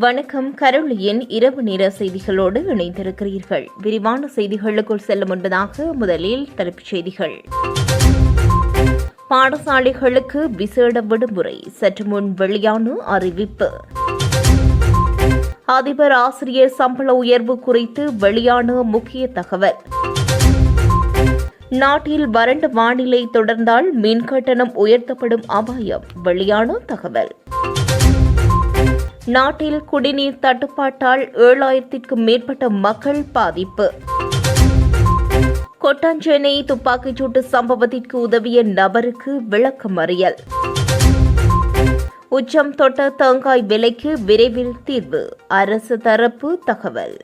வணக்கம். கருளியின் இரவு நேர செய்திகளோடு இணைந்திருக்கிறீர்கள். விரிவான செய்திகளுக்குள் செல்ல முன்பதாக முதலில் தலைப்புச் செய்திகள். பாடசாலைகளுக்கு விசேட விடுமுறை. சற்று முன் வெளியான அறிவிப்பு. அதிபர் ஆசிரியர் சம்பள உயர்வு குறித்து வெளியான முக்கிய தகவல். நாட்டில் வறண்ட வானிலை தொடர்ந்தால் மின் கட்டணம் உயர்த்தப்படும் அபாயம். வெளியான தகவல். நாட்டில் குடிநீர் தட்டுப்பாட்டால் ஏழாயிரத்திற்கும் மேற்பட்ட மக்கள் பாதிப்பு. கொட்டாஞ்சேனை துப்பாக்கிச்சூட்டு சம்பவத்திற்கு உதவிய நபருக்கு விளக்கமறியல் உச்சம் தொட்ட தேங்காய் விலைக்கு விரைவில் தீர்வு. அரசு தரப்பு தகவல்.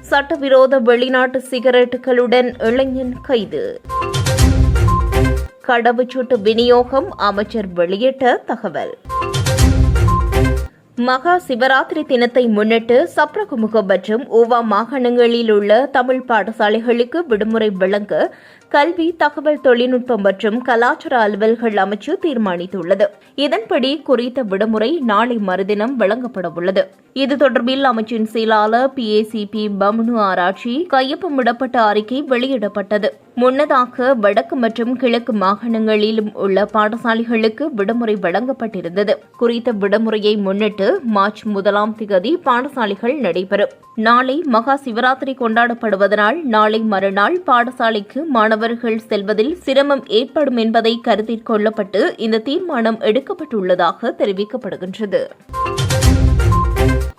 சட்டவிரோத வெளிநாட்டு சிகரெட்டுகளுடன் இளைஞன் கைது. கடவுச்சூட்டு விநியோகம் அமைச்சர் வெளியிட்ட தகவல். மகா சிவராத்திரி தினத்தை முன்னிட்டு சப்ரகுமுகம் மற்றும் ஓவா மாகாணங்களில் உள்ள தமிழ் பாடசாலைகளுக்கு விடுமுறை வழங்க கல்வி தகவல் தொழில்நுட்பம் மற்றும் கலாச்சார அலுவல்கள் அமைச்சு தீர்மானித்துள்ளது. இதன்படி குறித்த விடுமுறை நாளை மறுதினம் வழங்கப்பட உள்ளது. இது தொடர்பில் அமைச்சின் செயலாளர் பி. ஏ. சி. பி. பம்னு ஆராய்ச்சி கையொப்பமிடப்பட்ட அறிக்கை வெளியிடப்பட்டது. முன்னதாக வடக்கு மற்றும் கிழக்கு மாகாணங்களிலும் உள்ள பாடசாலைகளுக்கு விடுமுறை வழங்கப்பட்டிருந்தது. குறித்த விடுமுறையை முன்னிட்டு மார்ச் முதலாம் திகதி பாடசாலைகள் நடைபெறும். நாளை மகா சிவராத்திரி கொண்டாடப்படுவதனால் நாளை மறுநாள் பாடசாலைக்கு மாணவர்கள் செல்வதில் சிரமம் ஏற்படும் என்பதை கருத்தில் கொள்ளப்பட்டு இந்த தீர்மானம் எடுக்கப்பட்டுள்ளதாக தெரிவிக்கப்படுகின்றது.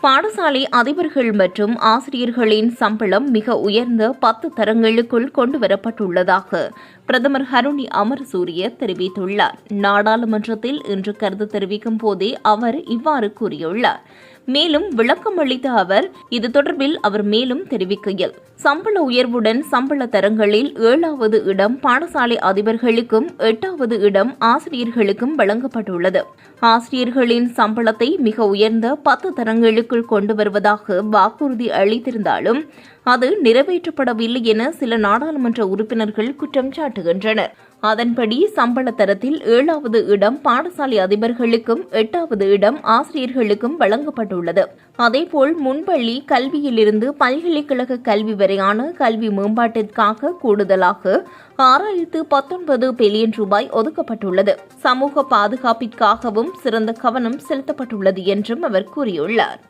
பாடசாலை அதிபர்கள் மற்றும் ஆசிரியர்களின் சம்பளம் மிக உயர்ந்த பத்து தரங்களுக்குள் கொண்டுவரப்பட்டுள்ளதாக பிரதமர் ஹருணி அமர்சூரிய தெரிவித்துள்ளார். நாடாளுமன்றத்தில் இன்று கருத்து தெரிவிக்கும் போதே அவர் இவ்வாறு கூறியுள்ளார். மேலும் விளக்கம் அளித்த அவர் இது தொடர்பில் அவர் மேலும் தெரிவிக்கையில் சம்பள உயர்வுடன் சம்பள தரங்களில் ஏழாவது இடம் பாடசாலை அதிபர்களுக்கும் எட்டாவது இடம் ஆசிரியர்களுக்கும் வழங்கப்பட்டுள்ளது. ஆசிரியர்களின் சம்பளத்தை மிக உயர்ந்த பத்து தரங்களுக்குள் கொண்டு வருவதாக வாக்குறுதி அளித்திருந்தாலும் அது நிறைவேற்றப்படவில்லை என சில நாடாளுமன்ற உறுப்பினர்கள் குற்றம் சாட்டுகின்றனர். அதன்படி சம்பள தரத்தில் ஏழாவது இடம் பாடசாலை அதிபர்களுக்கும் எட்டாவது இடம் ஆசிரியர்களுக்கும் வழங்கப்பட்டுள்ளது. அதேபோல் முன்பள்ளி கல்வியிலிருந்து பல்கலைக்கழக கல்வி வரையான கல்வி மேம்பாட்டிற்காக கூடுதலாக ஆறாயிரத்து பத்தொன்பது பில்லியன் ரூபாய் ஒதுக்கப்பட்டுள்ளது. சமூக பாதுகாப்பிற்காகவும் சிறந்த கவனம் செலுத்தப்பட்டுள்ளது என்றும் அவர் கூறியுள்ளார்.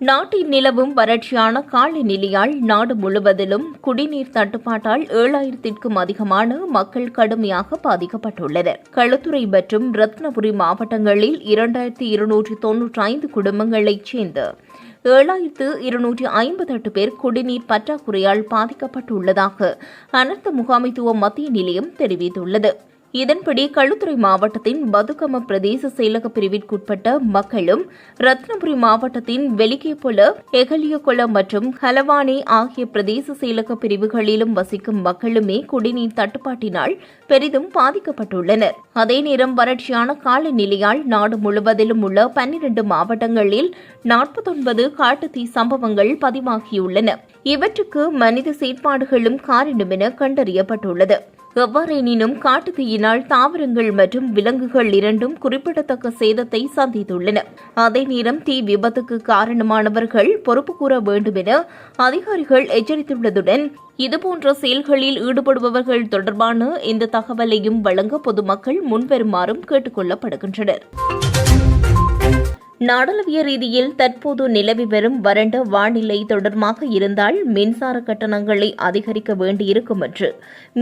நாட்டில் நிலவும் வறட்சியான காலநிலையால் நாடு முழுவதிலும் குடிநீர் தட்டுப்பாட்டால் ஏழாயிரத்திற்கும் அதிகமான மக்கள் கடுமையாக பாதிக்கப்பட்டுள்ளனர் களுத்துறை மற்றும் ரத்னபுரி மாவட்டங்களில் இரண்டாயிரத்தி இருநூற்றி தொன்னூற்றி ஐந்து குடும்பங்களைச் சேர்ந்த ஏழாயிரத்து இருநூற்றி ஐம்பத்தெட்டு பேர் குடிநீர் பற்றாக்குறையால் பாதிக்கப்பட்டுள்ளதாக அனர்த்த முகாமைத்துவ மத்திய நிலையம் தெரிவித்துள்ளது. இதன்படி களுத்துறை மாவட்டத்தின் பதுகம பிரதேச செயலக பிரிவிற்குட்பட்ட மக்களும் ரத்னபுரி மாவட்டத்தின் வெலிகேபுல எகலியகுளம் மற்றும் ஹலவானே ஆகிய பிரதேச செயலக பிரிவுகளிலும் வசிக்கும் மக்களுமே குடிநீர் தட்டுப்பாட்டினால் பெரிதும் பாதிக்கப்பட்டுள்ளனர். அதே நேரம் வறட்சியான காலநிலையால் நாடு முழுவதிலும் உள்ள பன்னிரண்டு மாவட்டங்களில் நாற்பத்தொன்பது காட்டுத்தீ சம்பவங்கள் பதிவாகியுள்ளன. இவற்றுக்கு மனித செயற்பாடுகளும் காரணம் என கண்டறியப்பட்டுள்ளது. எவ்வாறெனினும் காட்டுத்தீயினால் தாவரங்கள் மற்றும் விலங்குகள் இரண்டும் குறிப்பிடத்தக்க சேதத்தை சந்தித்துள்ளன. அதே நேரம் தீ விபத்துக்கு காரணமானவர்கள் பொறுப்பு கூற வேண்டும் என அதிகாரிகள் எச்சரித்துள்ளதுடன் இதுபோன்ற செயல்களில் ஈடுபடுபவர்கள் தொடர்பான இந்த தகவலையும் வழங்க பொதுமக்கள் முன்வருமாறும் கேட்டுக்கொள்ளப்படுகின்றனர். நாடளவிய ரீதியில் தற்போது நிலவி வரும் வறண்ட வானிலை தொடர்பாக இருந்தால் மின்சார கட்டணங்களை அதிகரிக்க வேண்டியிருக்கும் என்று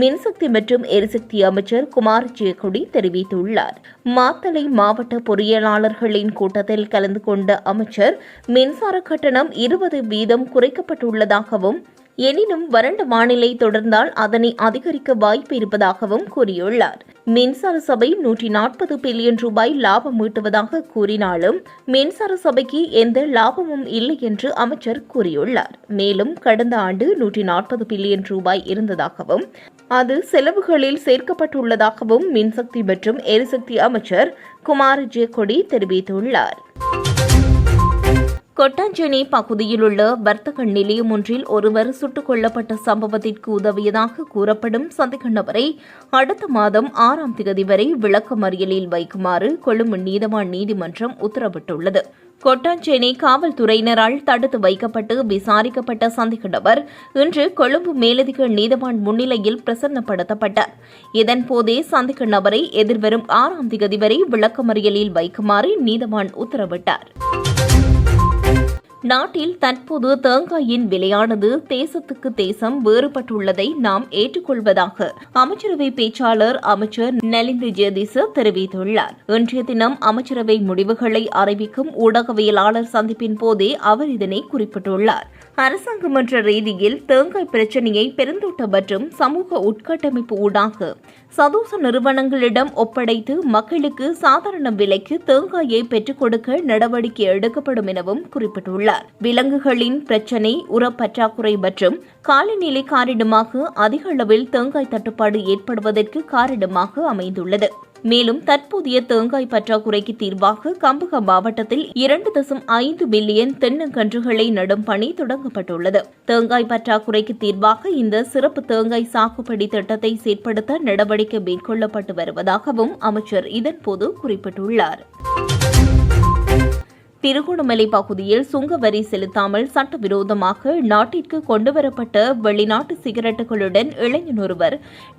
மின்சக்தி மற்றும் எரிசக்தி அமைச்சர் குமார் ஜெயக்குடி தெரிவித்துள்ளார். மாத்தளை மாவட்ட பொறியியலாளர்களின் கூட்டத்தில் கலந்து கொண்ட அமைச்சர் மின்சார கட்டணம் இருபது வீதம் குறைக்கப்பட்டுள்ளதாகவும் எனினும் வறண்ட வானிலை தொடர்ந்தால் அதனை அதிகரிக்க வாய்ப்பு இருப்பதாகவும் கூறியுள்ளார். மின்சார சபை நூற்றி நாற்பது பில்லியன் ரூபாய் லாபம் ஈட்டுவதாக கூறினாலும் மின்சார சபைக்கு எந்த லாபமும் இல்லை என்று அமைச்சர் கூறியுள்ளார். மேலும் கடந்த ஆண்டு நூற்றி நாற்பது பில்லியன் ரூபாய் இருந்ததாகவும் அது செலவுகளில் சேர்க்கப்பட்டுள்ளதாகவும் மின்சக்தி மற்றும் எரிசக்தி அமைச்சர் குமார் ஜெகொடி தெரிவித்துள்ளார். கொட்டாஞ்சேனி பகுதியில் உள்ள வர்த்தக நிலையம் ஒன்றில் ஒருவர் சுட்டுக் கொல்லப்பட்ட சம்பவத்திற்கு உதவியதாக கூறப்படும் சந்தேக நபரை அடுத்த மாதம் ஆறாம் தேதி வரை விளக்கமறியலில் வைக்குமாறு கொழும்பு நீதவான் நீதிமன்றம் உத்தரவிட்டுள்ளது. கொட்டாஞ்சேனை காவல்துறையினரால் தடுத்து வைக்கப்பட்டு விசாரிக்கப்பட்ட சந்தேக நபர் இன்று கொழும்பு மேலதிக நீதவான் முன்னிலையில் பிரசன்னப்படுத்தப்பட்டார். இதன்போதே சந்தேக நபரை எதிர்வரும் ஆறாம் தேதி வரை விளக்கமறியலில் வைக்குமாறு நீதவான் உத்தரவிட்டார். நாட்டில் தற்போது தேங்காயின் விலையானது தேசத்துக்கு தேசம் வேறுபட்டுள்ளதை நாம் ஏற்றுக்கொள்வதாக அமைச்சரவை பேச்சாளர் அமைச்சர் நலிந்து ஜெயதிச தெரிவித்துள்ளார். இன்றைய தினம் அமைச்சரவை முடிவுகளை அறிவிக்கும் ஊடகவியலாளர் சந்திப்பின் போதே அவர் இதனை குறிப்பிட்டுள்ளார். அரசாங்கம் என்ற ரீதியில் தேங்காய் பிரச்சினையை பெருந்தோட்ட மற்றும் சமூக உட்கட்டமைப்பு ஊடாக சதோச நிறுவனங்களிடம் ஒப்படைத்து மக்களுக்கு சாதாரண விலைக்கு தேங்காயை பெற்றுக் கொடுக்க நடவடிக்கை எடுக்கப்படும் எனவும் குறிப்பிட்டுள்ளார். விலங்குகளின் பிரச்சினை உரப்பற்றாக்குறை மற்றும் காலநிலை காரணமாக அதிக அளவில் தேங்காய் தட்டுப்பாடு ஏற்படுவதற்கு காரணமாக அமைந்துள்ளது. மேலும் தற்போதைய தேங்காய் பற்றாக்குறைக்கு தீர்வாக கம்பக மாவட்டத்தில் இரண்டு தசம் ஐந்து பில்லியன் தென்னங்கன்றுகளை நடும் பணி தொடங்கப்பட்டுள்ளது. தேங்காய் பற்றாக்குறைக்கு தீர்வாக இந்த சிறப்பு தேங்காய் சாகுபடி திட்டத்தை செயற்படுத்த நடவடிக்கை மேற்கொள்ளப்பட்டு வருவதாகவும் அமைச்சர் இதன்போது குறிப்பிட்டுள்ளார். திருகோணமலை பகுதியில் சுங்க வரி செலுத்தாமல் சட்டவிரோதமாக நாட்டிற்கு கொண்டுவரப்பட்ட வெளிநாட்டு சிகரெட்டுகளுடன் இளைஞன் ஒருவர்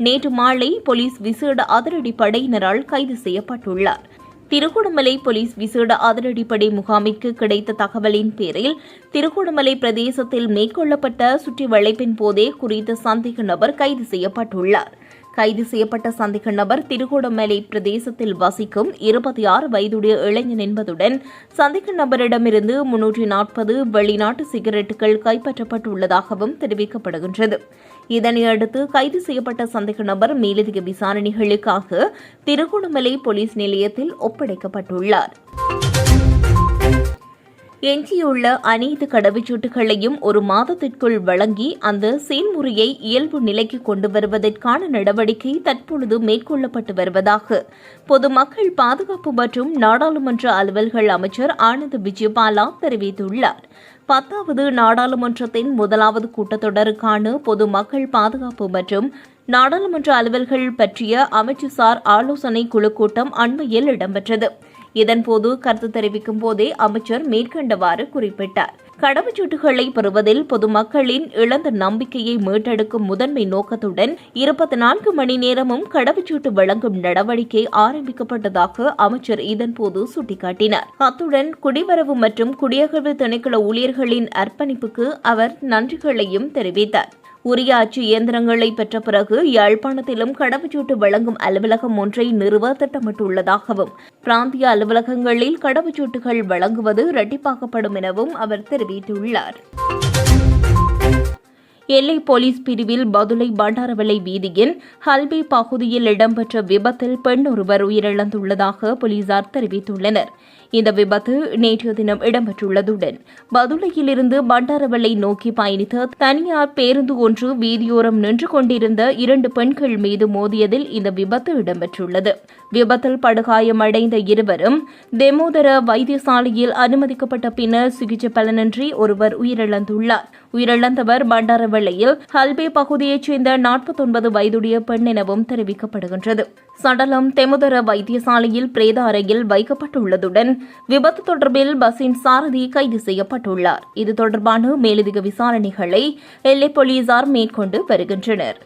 நேற்று மாலை போலீஸ் விசேட அதிரடி படையினரால் கைது செய்யப்பட்டுள்ளார். திருகோணமலை போலீஸ் விசேட அதிரடிப்படை முகாமிற்கு கிடைத்த தகவலின் பேரில் திருகோணமலை பிரதேசத்தில் மேற்கொள்ளப்பட்ட சுற்றி வளைப்பின் போதே குறித்த சந்தேக நபர் கைது செய்யப்பட்டுள்ளார். கைது செய்யப்பட்ட சந்தேக நபர் திருகோணமலை பிரதேசத்தில் வசிக்கும் இருபத்தி ஆறு வயதுடைய இளைஞன் என்பதுடன் சந்தேக நபரிடமிருந்து முன்னூற்றி நாற்பது வெளிநாட்டு சிகரெட்டுகள் கைப்பற்றப்பட்டுள்ளதாகவும் தெரிவிக்கப்படுகின்றது. இதனையடுத்து கைது செய்யப்பட்ட சந்தேக நபர் மேலதிக விசாரணைகளுக்காக திருகோணமலை போலீஸ் நிலையத்தில் ஒப்படைக்கப்பட்டுள்ளார். எஞ்சியுள்ள அனைத்து கடவுச்சீட்டுகளையும் ஒரு மாதத்திற்குள் வழங்கி அந்த செயல்முறையை இயல்பு நிலைக்கு கொண்டு வருவதற்கான நடவடிக்கை தற்பொழுது மேற்கொள்ளப்பட்டு வருவதாக பொதுமக்கள் பாதுகாப்பு மற்றும் நாடாளுமன்ற அலுவல்கள் அமைச்சர் ஆனந்த் விஜயபாலா தெரிவித்துள்ளார். பத்தாவது நாடாளுமன்றத்தின் முதலாவது கூட்டத்தொடருக்கான பொதுமக்கள் பாதுகாப்பு மற்றும் நாடாளுமன்ற அலுவல்கள் பற்றிய அமைச்சுசார் ஆலோசனை குழு கூட்டம் அண்மையில் இடம்பெற்றது. இதன்போது கருத்து தெரிவிக்கும் போதே அமைச்சர் மேற்கண்டவாறு குறிப்பிட்டார். கடவுச்சீட்டுகளை பெறுவதில் பொதுமக்களின் இழந்த நம்பிக்கையை மீட்டெடுக்கும் முதன்மை நோக்கத்துடன் இருபத்தி நான்கு மணி நேரமும் கடவுச்சீட்டு வழங்கும் நடவடிக்கை ஆரம்பிக்கப்பட்டதாக அமைச்சர் இதன்போது சுட்டிக்காட்டினார். அத்துடன் குடிவரவு மற்றும் குடியகழ்வு திணைக்கள ஊழியர்களின் அர்ப்பணிப்புக்கு அவர் நன்றிகளையும் தெரிவித்தார். உரிய அச்சு இயந்திரங்களை பெற்ற பிறகு யாழ்ப்பாணத்திலும் கடவுச்சீட்டு வழங்கும் அலுவலகம் ஒன்றை நிறுவ திட்டமிட்டுள்ளதாகவும் பிராந்திய அலுவலகங்களில் கடவுச்சீட்டுகள் வழங்குவது இரட்டிப்பாக்கப்படும் எனவும் அவர் தெரிவித்துள்ளார். எல்லை போலீஸ் பிரிவில் பதுளை பண்டாரவளை வீதியின் ஹல்பி பகுதியில் இடம்பெற்ற விபத்தில் பெண் ஒருவர் உயிரிழந்துள்ளதாக போலீசார் தெரிவித்துள்ளனர். இந்த விபத்து நேற்றைய தினம் இடம்பெற்றுள்ளதுடன் பதுளையிலிருந்து பண்டாரவளை நோக்கி பயணித்த தனியார் பேருந்து ஒன்று வீதியோரம் நின்று கொண்டிருந்த இரண்டு பெண்கள் மீது மோதியதில் இந்த விபத்து இடம்பெற்றுள்ளது. விபத்தில் படுகாயமடைந்த இருவரும் தெமோதர வைத்தியசாலையில் அனுமதிக்கப்பட்ட பின்னர் சிகிச்சை பலனின்றி ஒருவர் உயிரிழந்துள்ளார். உயிரிழந்தவர் பண்டாரவெள்ளையில் ஹல்பே பகுதியைச் சேர்ந்த நாற்பத்தொன்பது வயதுடைய பெண் எனவும் தெரிவிக்கப்படுகின்றது. சடலம் தெமுதர வைத்தியசாலையில் பிரேத அறையில் வைக்கப்பட்டுள்ளதுடன் விபத்து தொடர்பில் பஸ்ஸின் சாரதி கைது செய்யப்பட்டுள்ளார். இது தொடர்பான மேலதிக விசாரணைகளை எல்லை போலீசார் மேற்கொண்டு வருகின்றனர்.